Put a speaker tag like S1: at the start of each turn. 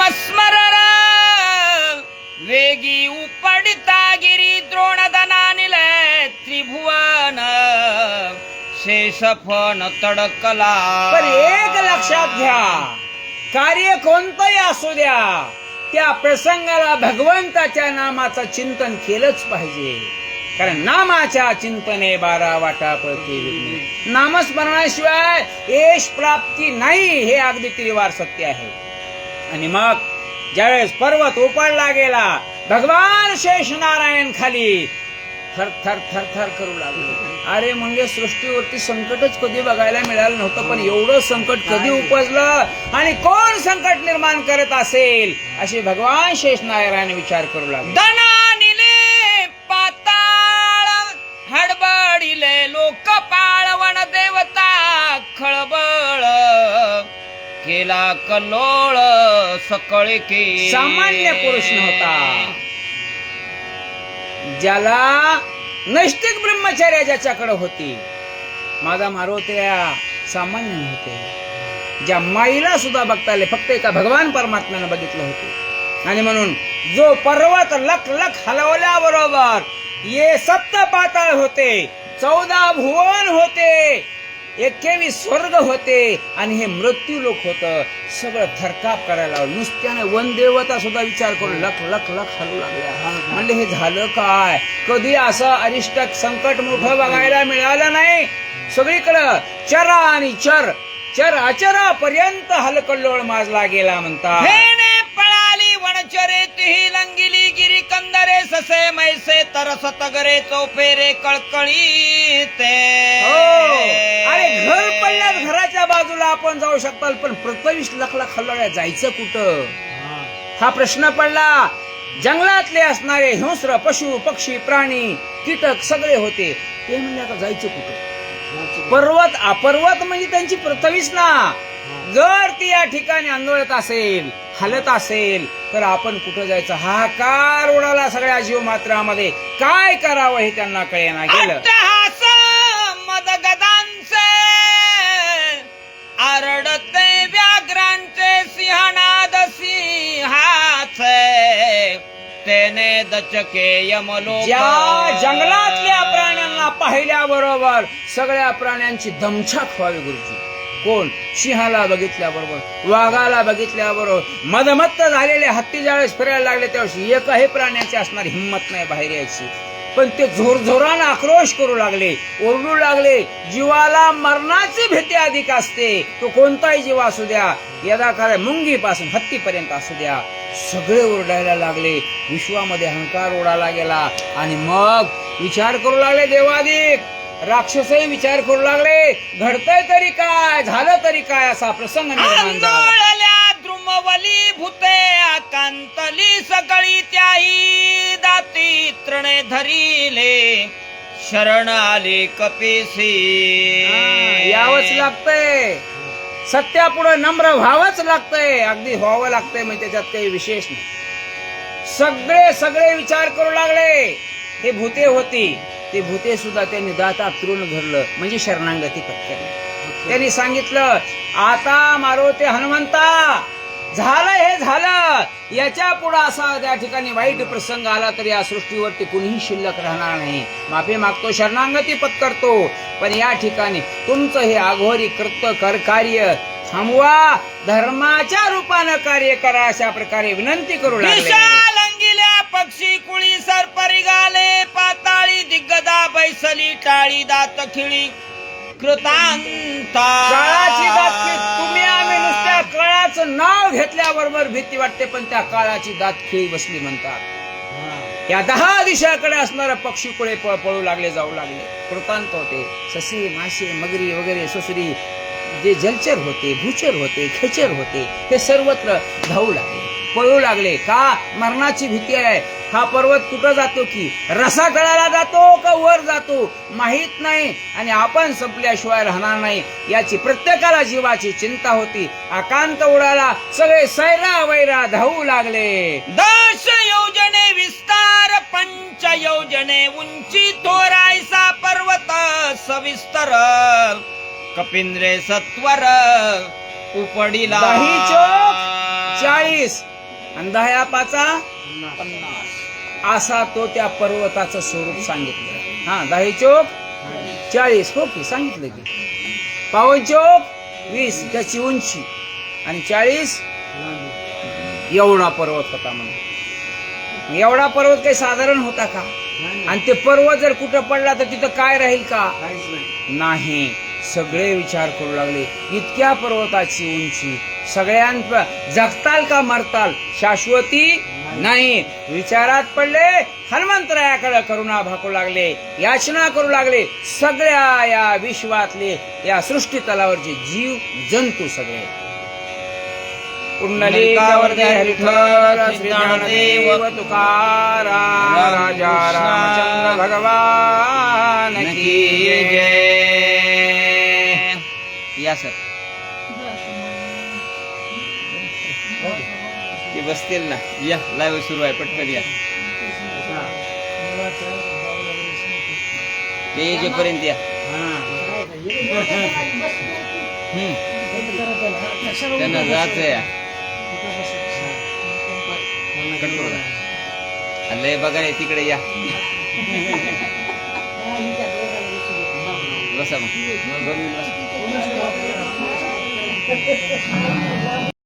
S1: नामस्मरण वेगी उपडिता गिरी द्रोणदनानिल त्रिभुवन शेषफन तडकला
S2: पण एक लक्षात घ्या कार्य कोणतंही असू द्या त्या प्रसंगाला भगवंताच्या नामाचं चिंतन केलंच पाहिजे कारण नामाच्या चिंतने बारा वाटा पळते नामस्मरणाशिवाय यश प्राप्ती नाही हे अगदी त्रिवार सत्य आहे आणि मग ज्यावेळेस पर्वत उपाडला गेला भगवान शेष नारायण खाली थर थर थर थर करू लागले. अरे म्हणजे सृष्टीवरती संकटच कधी बघायला मिळालं नव्हतं पण एवढं संकट कधी उपजलं आणि कोण संकट निर्माण करत असेल असे भगवान शेष नारायण विचार करू लागले.
S1: दनानिले पाताळ हडबडिले लोक पाळवण देवता खळबळ केला कल्लोळ सकळे के.
S2: सामान्य पुरुष नव्हता. ज्याला नैष्टिक ब्रह्मचर्य ज्याच्याकडे होती. माझा मारोत्या सामान्य नव्हते. ज्या माईला सुद्धा बघता आले फक्त एका भगवान परमात्म्यानं बघितलं होतं. आणि म्हणून जो पर्वत लख लख हलवल्याबरोबर ये सप्त पाताळ होते चौदा भुवन होते. एक्केवीस स्वर्ग होते आणि हे मृत्यू लोक होत. सगळं थरकाप करायला लागलं. नुसत्याने वन देवता सुद्धा विचार करून लख लख लख हलू लागल्या म्हणजे हे. झालं काय? कधी असं अरिष्ट संकट मोठं बघायला मिळालं नाही? सगळीकडं चरा आणि चर चर अचरापर्यंत हलकल्लोळ माजला गेला म्हणता.
S1: पळाली वनचरे तिही लंगिली गिरी कंदरे ससे मैसे तरसत गरे चौफेरे कळकळी ते
S2: हो. अरे घर पडल्यास घराच्या बाजूला आपण जाऊ शकताल पण प्रतवीस लखला लाख जायचं कुठं? हा प्रश्न पडला. जंगलातले असणारे हिंस्र पशु पक्षी प्राणी कीटक सगळे होते. ते म्हणले आता जायचं कुठं? पर्वत अपर्वत म्हणजे त्यांची पृथ्वीच ना. जर ती या ठिकाणी आंदोलत असेल हलत असेल तर आपण कुठं जायचं? हाकार उडाला सगळ्या जीव मात्रामध्ये काय करावं हे त्यांना कळेना गेलं.
S1: दचके यमलो
S2: ज्या जंगलातल्या प्राण्यांना पाहिल्याबरोबर सगळ्या प्राण्यांची दमछाक व्हावी गुरुजी. कोण? सिंहाला बघितल्याबरोबर वाघाला बघितल्याबरोबर. मदमत्त झालेले हत्ती ज्यावेळेस फिरायला लागले त्यावेळेस एकही प्राण्याची असणारी हिंमत नाही बाहेर यायची. पण ते झोरझोरानं आक्रोश करू लागले ओरडू लागले जीवाला मरणाची भीती अधिक असते. तो कोणताही जीव असू द्या यदा काय मुंगीपासून हत्तीपर्यंत असू द्या. सगळे ओरडायला लागले. विश्वामध्ये अहंकार ओढायला गेला. आणि मग विचार करू लागले देवादिक राक्षसही विचार करू लागले. घडतंय तरी काय? झालं तरी काय असा प्रसंग
S1: द्रुमवली भूते आकांतली सगळी त्याही दाती तृणे धरिले. शरण आले कपेसी.
S2: यावंच लागतंय. सत्यापुढे नम्र व्हावंच लागतंय. अगदी व्हावं लागतंय म्हणजे त्याच्यात काही विशेष नाही. सगळे सगळे विचार करू लागले. हे भूते होती. ते भूते सुद्धा त्यांनी दातात तृण धरलं. म्हणजे शरणांगती पत्करली त्यांनी सांगितलं आता मारो ते हनुमंता. झालं हे झालं. याच्यापुढे असा त्या ठिकाणी वाईट प्रसंग आला तर या सृष्टीवरती कुणीही शिल्लक राहणार नाही. माफी मागतो शरणांगती पत्करतो. पण या ठिकाणी तुमचं हे आघोरी कृत्य कर कार्य थांबवा. धर्माच्या रूपानं कार्य करा अशा प्रकारे विनंती करू लागले.
S1: पक्षी कुळी सरपरी गाले पाताळी दिग्गदा बैसली टाळी दात खिळी. कृतांता.
S2: काळाची दात खिळी तुम्ही आम्ही नुसत्या काळाचं नाव घेतल्याबरोबर भीती वाटते पण त्या काळाची दात खिळी बसली म्हणतात. या दहा दिशाकडे असणारे पक्षी कुळे पळू लागले जाऊ लागले. कृतांत होते ससे मासे मगरी वगैरे सुसरी जे जलचर होते भूचर होते खेचर होते हे सर्वत्र धावू लागले. पळू लागले. का? मरणाची भीती आहे. हा पर्वत कुठं जातो की? रसा तळाला जातो का वर जातो? माहीत नाही. आणि आपण संपल्याशिवाय राहणार नाही. याची प्रत्येकाला जीवाची चिंता होती. आकांत उडाला. सगळे सैरा वैरा धावू लागले.
S1: दश योजने विस्तार पंच योजने उंची थोरायसा पर्वत सविस्तर. कपिंद्रे सत्वर उपडिला.
S2: चाळीस. आणि दहा पाचा असा तो त्या पर्वताचं स्वरूप सांगितलं. हा दही चोक चाळीस. हो की सांगितलं की. पावन चोक वीस. त्याची उंची. आणि चाळीस एवढा पर्वत होता म्हणून. एवढा पर्वत काही साधारण होता का? आणि ते पर्वत जर कुठं पडला तर तिथं काय राहील का? नाही. सगळे विचार करू लागले. इतक्या पर्वताची उंची. सगळ्यां जगताल का मरताल? शाश्वती नाही. विचारात पडले. हनुमंतरायाकडे करुणा भाकू लागले. याचना करू लागले. सगळ्या या विश्वातले या सृष्टी तलावरचे जीव जंतू सगळे. राजा भगवान की जय।
S1: या सर। ते बसतील ना। या लाईव्ह सुरू आहे पटकन या. ते येजेपर्यंत या. हम्म. त्यांना जायचं या कट करू. लय बघा रे तिकडे या बसा मग